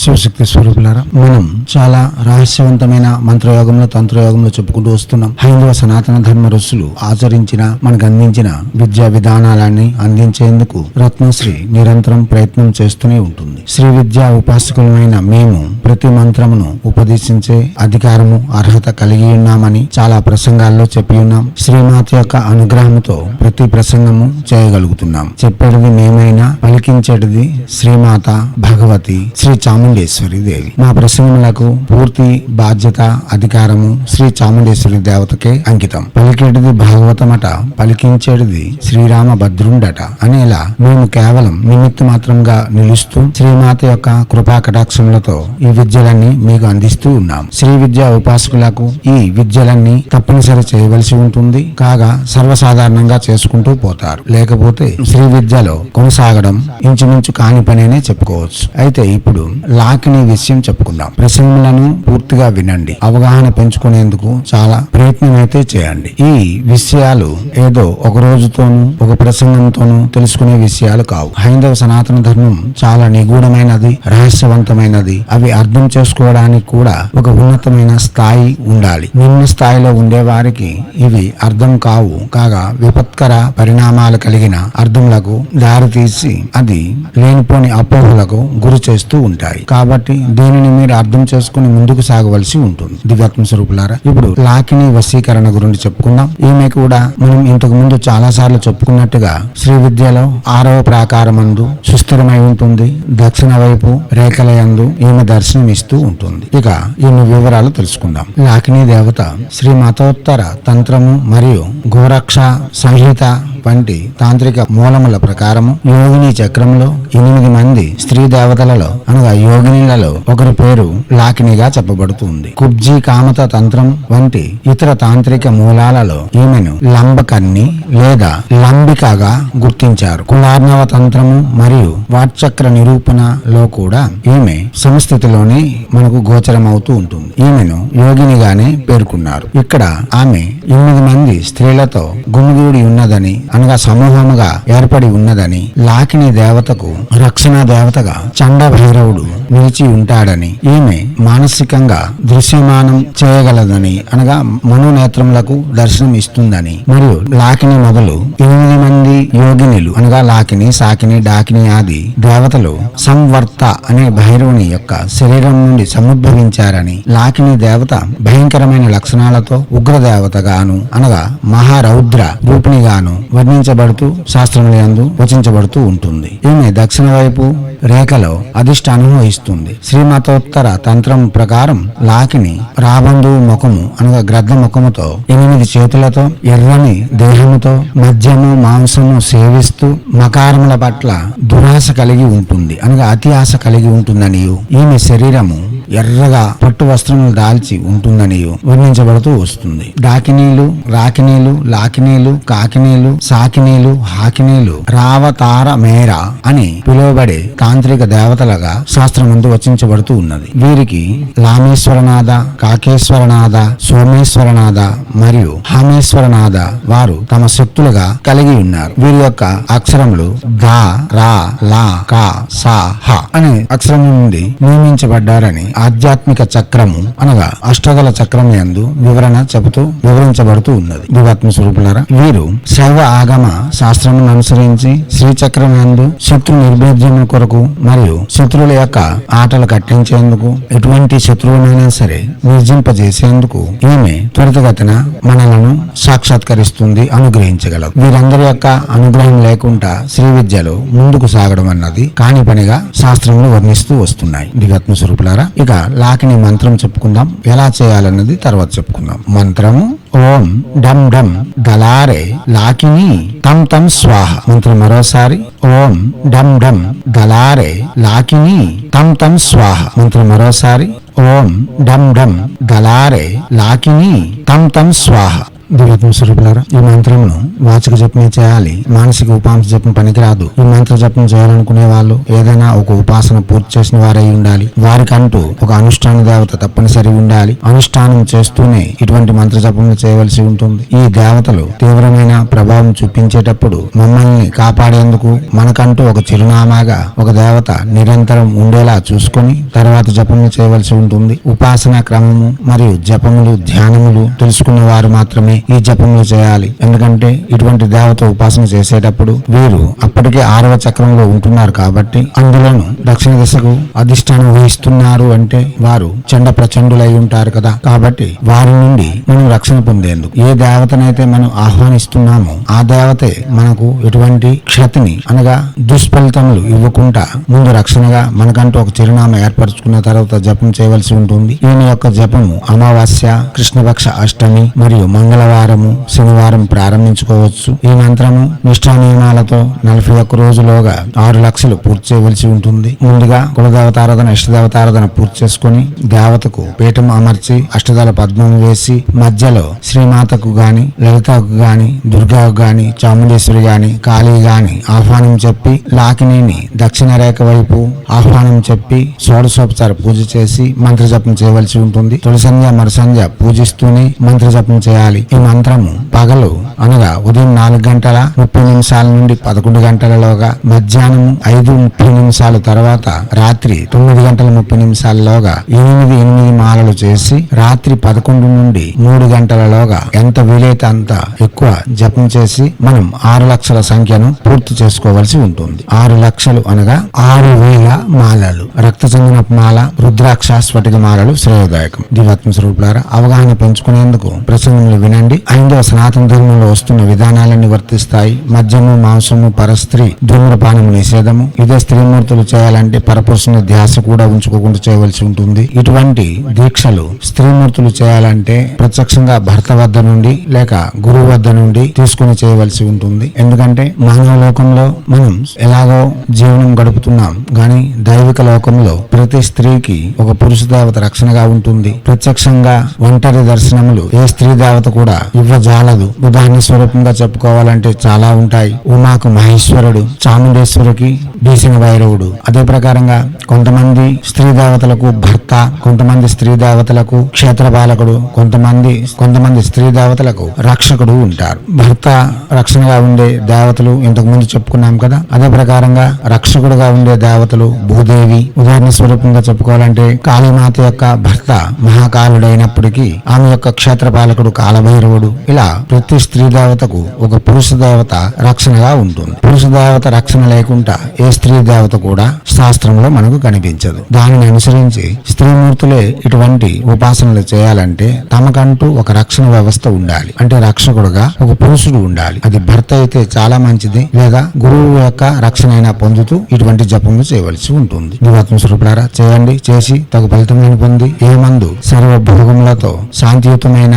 శివశక్తి స్వరూపులారా మనం చాలా రహస్యవంతమైన మంత్రయోగంలో తంత్రయోగంలో చెప్పుకుంటూ వస్తున్నాం. హైందవ సనాతన ధర్మ ఋషులు ఆచరించిన మనకు అందించిన విద్యా విధానాలని అందించేందుకు రత్నశ్రీ నిరంతరం ప్రయత్నం చేస్తూనే ఉంటుంది. శ్రీ విద్యా ఉపాసకులమైన మేము ప్రతి మంత్రమును ఉపదేశించే అధికారము అర్హత కలిగి ఉన్నామని చాలా ప్రసంగాల్లో చెప్పి ఉన్నాం. శ్రీమాత యొక్క అనుగ్రహంతో ప్రతి ప్రసంగము చేయగలుగుతున్నాం. చెప్పేది మేమైనా పలికించేటిది శ్రీమాత భగవతి. శ్రీ చాముండేశ్వరి దేవి. మా ప్రసంగములకు పూర్తి బాధ్యత అధికారము శ్రీ చాముండేశ్వరి దేవతకే అంకితం. పలికేటిది భాగవతమట పలికించేటిది శ్రీరామ భద్రుండట అనేలా మేము కేవలం నిమిత్త మాత్రంగా నిలుస్తూ శ్రీమాత యొక్క కృపా కటాక్షములతో ఈ విద్యలన్నీ మీకు అందిస్తూ ఉన్నాం. శ్రీ విద్యా ఉపాసకులకు ఈ విద్యలన్నీ తప్పనిసరి చేయవలసి ఉంటుంది. కాగా సర్వసాధారణంగా చేసుకుంటూ పోతారు. లేకపోతే శ్రీ విద్యలో కొనసాగడం ఇంచుమించు కాని పనేనే చెప్పుకోవచ్చు. అయితే ఇప్పుడు లాకిని విషయం చెప్పుకుందాం. ప్రసంగులను పూర్తిగా వినండి. అవగాహన పెంచుకునేందుకు చాలా ప్రయత్నం అయితే చేయండి. ఈ విషయాలు ఏదో ఒక రోజుతోనూ ఒక ప్రసంగంతోనూ తెలుసుకునే విషయాలు కావు. హైందవ సనాతన ధర్మం చాలా నిగూఢమైనది రహస్యవంతమైనది. అవి అర్థం చేసుకోవడానికి కూడా ఒక ఉన్నతమైన స్థాయి ఉండాలి. నిమ్న స్థాయిలో ఉండే వారికి ఇవి అర్థం కావు. కాగా విపత్కర పరిణామాలు కలిగిన అర్థములకు దారితీసి అది లేనిపోని అపోహలకు గురి చేస్తూ ఉంటాయి. కాబట్టి దీనిని మీరు అర్థం చేసుకుని ముందుకు సాగవలసి ఉంటుంది. దివ్యాత్మ స్వరూపులారా ఇప్పుడు లాకిని వశీకరణ గురించి చెప్పుకుందాం. ఈమె కూడా మనం ఇంతకు ముందు చాలా సార్లు చెప్పుకున్నట్టుగా శ్రీ విద్యలో ఆరవ ప్రాకారమందు సుస్థిరమై ఉంటుంది. దక్షిణ వైపు రేఖలయందు ఈమె దర్శనం ఇస్తూ ఉంటుంది. ఇక ఈమె వివరాలు తెలుసుకుందాం. లాకిని దేవత శ్రీ మతోత్తర తంత్రము మరియు గోరక్ష సంహిత వంటి తాంత్రిక మూలముల ప్రకారము యోగిని చక్రంలో ఎనిమిది మంది స్త్రీ దేవతలలో అనగా యోగినిలలో ఒకరి పేరు లాకినిగా చెప్పబడుతుంది. కుబ్జీ కామత తంత్రం వంటి ఇతర తాంత్రిక మూలాలలో ఈమెను లంబకన్ని లేదా లంబికగా గుర్తించారు. కులార్ణవ తంత్రము మరియు వాట్చక్ర నిరూపణలో కూడా ఈమె సంస్థితిలోనే మనకు గోచరమవుతూ ఉంటుంది. ఈమెను యోగినిగానే పేర్కొన్నారు. ఇక్కడ ఆమె ఎనిమిది మంది స్త్రీలతో గుమిగూడి ఉన్నదని అనగా సమూహముగా ఏర్పడి ఉన్నదని లాకిని దేవతకు రక్షణ దేవతగా చండ భైరవుడు నిలిచి ఉంటాడని ఈమె మానసికంగా దృశ్యమానం చేయగలదని అనగా మనోనేత్రములకు దర్శనం ఇస్తుందని. మరియు లాకిని మొదలు ఎనిమిది మంది యోగినిలు అనగా లాకిని సాకిని డాకిని ఆది దేవతలు సంవర్త అనే భైరవుని యొక్క శరీరం నుండి సముద్భవించారని లాకిని దేవత భయంకరమైన లక్షణాలతో ఉగ్రదేవతగాను అనగా మహారౌద్ర రూపిణిగాను వర్ణించబడుతూ శాస్త్రములందు వచించబడుతూ ఉంటుంది. ఈమె దక్షిణ వైపు రేఖలో అధిష్టానం వహిస్తుంది. శ్రీమతోత్తర తంత్రం ప్రకారం లాకిని రాబందు ముఖము అనగా గ్రద్ద ముఖముతో ఎనిమిది చేతులతో ఎర్రని దేహముతో మద్యము మాంసము సేవిస్తూ మకారముల పట్ల దురాశ కలిగి ఉంటుంది. అనగా అతి ఆశ కలిగి ఉంటుందని ఈమె శరీరము ఎర్రగా పట్టు వస్త్రములు దాల్చి ఉంటుందని వర్ణించబడుతూ వస్తుంది. డాకినీలు రాకినీలు లాకినీలు కాకినీలు సాకినీలు హాకినీలు రావతార మేర అని పిలువబడే తాంత్రిక దేవతలుగా శాస్త్రమందు వచించబడుతూ ఉన్నది. వీరికి లామేశ్వరనాథ కాకేశ్వరనాథ సోమేశ్వరనాథ మరియు హామేశ్వరనాథ వారు తమ శక్తులుగా కలిగి ఉన్నారు. వీరి యొక్క అక్షరములు దా రా లా కా సా హ అనే అక్షరం నుండి నియమించబడ్డారని ఆధ్యాత్మిక చక్రము అనగా అష్టదల చక్రం యందు వివరణ చెబుతూ వివరించబడుతూ ఉన్నది. దివాత్మ స్వరూపులారా వీరు శైవ ఆగమ శాస్త్రమును అనుసరించి శ్రీచక్రం ఎందు శత్రు నిర్భేద్యం కొరకు మరియు శత్రువుల యొక్క ఆటలు కట్టించేందుకు ఎటువంటి శత్రువునైనా సరే నిర్జింపజేసేందుకు ఈమె త్వరితగతిన మనలను సాక్షాత్కరిస్తుంది అనుగ్రహించగలదు. వీరందరి యొక్క అనుగ్రహం లేకుండా శ్రీ విద్యలో ముందుకు సాగడం అన్నది కాని పనిగా శాస్త్రములు వర్ణిస్తూ వస్తున్నాయి. దివాత్మ స్వరూపులారా ఇక లాకిని మంత్రం చెప్పుకుందాం. ఎలా చేయాలన్నది తర్వాత చెప్పుకుందాం. మంత్రము ఓం డం డం దళారే లాకిని తం తం స్వాహ. మంత్రం మరోసారి ఓం డం డం దళారే లాకిని తం తం స్వాహ. మంత్రం మరోసారి ఓం డం డం దళారే లాకిని తం తం స్వాహ. దివ్యాత్మ స్వరూపులారా ఈ మంత్రమును వాచక జపమే చేయాలి మానసిక ఉపాంశ జపం పనికిరాదు. ఈ మంత్ర జపం చేయాలనుకునే వాళ్ళు ఏదైనా ఒక ఉపాసన పూర్తి చేసిన వారై ఉండాలి. వారికంటూ ఒక అనుష్ఠాన దేవత తప్పనిసరి ఉండాలి. అనుష్ఠానం చేస్తూనే ఇటువంటి మంత్ర జపం చేయవలసి ఉంటుంది. ఈ దేవతలు తీవ్రమైన ప్రభావం చూపించేటప్పుడు మమ్మల్ని కాపాడేందుకు మనకంటూ ఒక చిరునామాగా ఒక దేవత నిరంతరం ఉండేలా చూసుకొని తర్వాత జపములు చేయవలసి ఉంటుంది. ఉపాసన క్రమము మరియు జపములు ధ్యానములు తెలుసుకున్న వారు మాత్రమే ఈ జపములు చేయాలి. ఎందుకంటే ఇటువంటి దేవత ఉపాసన చేసేటప్పుడు వీరు అప్పటికే ఆరవ చక్రంలో ఉంటున్నారు కాబట్టి అందులోను దక్షిణ దిశకు అధిష్టానం వహిస్తున్నారు అంటే వారు చండ ప్రచండులై ఉంటారు కదా. కాబట్టి వారి నుండి మనం రక్షణ పొందేందుకు ఏ దేవతనైతే మనం ఆహ్వానిస్తున్నామో ఆ దేవతే మనకు ఎటువంటి క్షతిని అనగా దుష్ఫలితములు ఇవ్వకుండా ముందు రక్షణగా మనకంటూ ఒక చిరునామా ఏర్పరచుకున్న తర్వాత జపం చేయవలసి ఉంటుంది. ఈయన యొక్క జపము అమావాస్య కృష్ణపక్ష అష్టమి మరియు మంగళవారము శనివారం ప్రారంభించుకోవచ్చు. ఈ మంత్రము నిష్ఠా నియమాలతో నలభై ఒక్క రోజులోగా ఆరు లక్షలు పూర్తి చేయవలసి ఉంటుంది. ముందుగా కులదేవతారాధన ఇష్టదేవతారాధన పూర్తి చేసుకుని దేవతకు పీఠం అమర్చి అష్టదళ పద్మం వేసి మధ్యలో శ్రీమాతకు గాని లలితకు గాని దుర్గాకు గాని చాముండేశ్వరి గాని కాళీ గాని ఆహ్వానం చెప్పి లాకినీని దక్షిణ రేఖ వైపు ఆహ్వానం చెప్పి షోడశోపచార పూజ చేసి మంత్ర జపం చేయవలసి ఉంటుంది. తొలి సంధ్య పూజిస్తూనే మంత్ర జపం చేయాలి. ఈ మంత్రము పగలు అనగా ఉదయం నాలుగు గంటల ముప్పై నిమిషాల నుండి పదకొండు గంటలలోగా మధ్యాహ్నం ఐదు ముప్పై నిమిషాల తర్వాత రాత్రి తొమ్మిది గంటల ముప్పై నిమిషాలలోగా ఎనిమిది ఎనిమిది మాలలు చేసి రాత్రి పదకొండు నుండి మూడు గంటలలోగా ఎంత వీలైతే అంత ఎక్కువ జపం చేసి మనం ఆరు లక్షల సంఖ్యను పూర్తి చేసుకోవాల్సి ఉంటుంది. ఆరు లక్షలు అనగా ఆరు వేల మాలలు. రక్త చందనపు మాల రుద్రాక్ష స్ఫటిక మాలలు శ్రేయోదాయకం. దివాత్మ స్వరూపులారా అవగాహన పెంచుకునేందుకు ప్రసంగంలో వినండి. ఐదవ సనాతన ధర్మంలో వస్తున్న విధానాలన్నీ వర్తిస్తాయి. మద్యము మాంసము పరస్త్రీ ధూమ్రపానము నిషేధము. ఇదే స్త్రీమూర్తులు చేయాలంటే పరపురుషుని ధ్యాస కూడా ఉంచుకోకుండా చేయవలసి ఉంటుంది. ఇటువంటి దీక్షలు స్త్రీమూర్తులు చేయాలంటే ప్రత్యక్షంగా భర్త వద్ద నుండి లేక గురువు వద్ద నుండి తీసుకుని చేయవలసి ఉంటుంది. ఎందుకంటే మానవ లోకంలో మనం ఎలాగో జీవనం గడుపుతున్నాం. గాని దైవిక లోకంలో ప్రతి స్త్రీకి ఒక పురుష దేవత రక్షణగా ఉంటుంది. ప్రత్యక్షంగా ఒంటరి దర్శనములు ఏ స్త్రీ దేవత కూడా ఇవ్వజాలదు. ఉదాహరణ స్వరూపంగా చెప్పుకోవాలంటే చాలా ఉంటాయి. ఉమాకు మహేశ్వరుడు చాముండేశ్వరికి భీషణ భైరవుడు. అదే ప్రకారంగా కొంతమంది స్త్రీ దేవతలకు భర్త కొంతమంది స్త్రీ దేవతలకు క్షేత్రపాలకుడు కొంతమంది కొంతమంది స్త్రీ దేవతలకు రక్షకుడు ఉంటారు. భర్త రక్షణగా ఉండే దేవతలు ఇంతకు ముందు చెప్పుకున్నాం కదా. అదే ప్రకారంగా రక్షకుడుగా ఉండే దేవతలు భూదేవి. ఉదాహరణ స్వరూపంగా చెప్పుకోవాలంటే కాళీమాత యొక్క భర్త మహాకాలుడైనప్పటికీ ఆమె యొక్క క్షేత్రపాలకుడు కాలభైరవుడు ఇలా ప్రతి స్త్రీ దేవతకు ఒక పురుష దేవత రక్షణగా ఉంటుంది. పురుష దేవత రక్షణ లేకుండా ఏ స్త్రీ దేవత కూడా శాస్త్రంలో మనకు కనిపించదు. దానిని అనుసరించి స్త్రీమూర్తులే ఇటువంటి ఉపాసనలు చేయాలంటే తమకంటూ ఒక రక్షణ వ్యవస్థ ఉండాలి. అంటే రక్షకుడుగా ఒక పురుషుడు ఉండాలి. అది భర్త అయితే చాలా మంచిది. లేదా గురువు యొక్క రక్షణ అయినా పొందుతూ ఇటువంటి జపములు చేయవలసి ఉంటుంది. దివాత్మ స్వరూపులారా చేయండి. చేసి తగు ఫలితమైన పొంది ఏ మందు సర్వ భోగములతో శాంతియుతమైన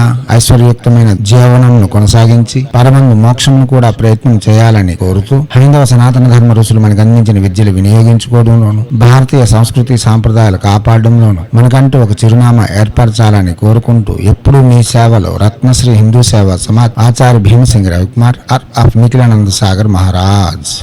ఉన్నతమైన జీవనంను కొనసాగించి పరమందు మోక్షమును కూడా ప్రయత్నం చేయాలని కోరుతూ హైందవ సనాతన ధర్మ ఋషులు మనకు అందించిన విద్యలు వినియోగించుకోవడంలోను భారతీయ సంస్కృతి సాంప్రదాయాలు కాపాడడంలోను మనకంటూ ఒక చిరునామా ఏర్పరచాలని కోరుకుంటూ ఎప్పుడూ మీ సేవలో రత్నశ్రీ హిందూ సేవ సమాజ్ ఆచార్య భీమసింగ్ రవికుమార్ ఆర్ ఆఫ్ నిఖిలానంద సాగర్ మహారాజ్.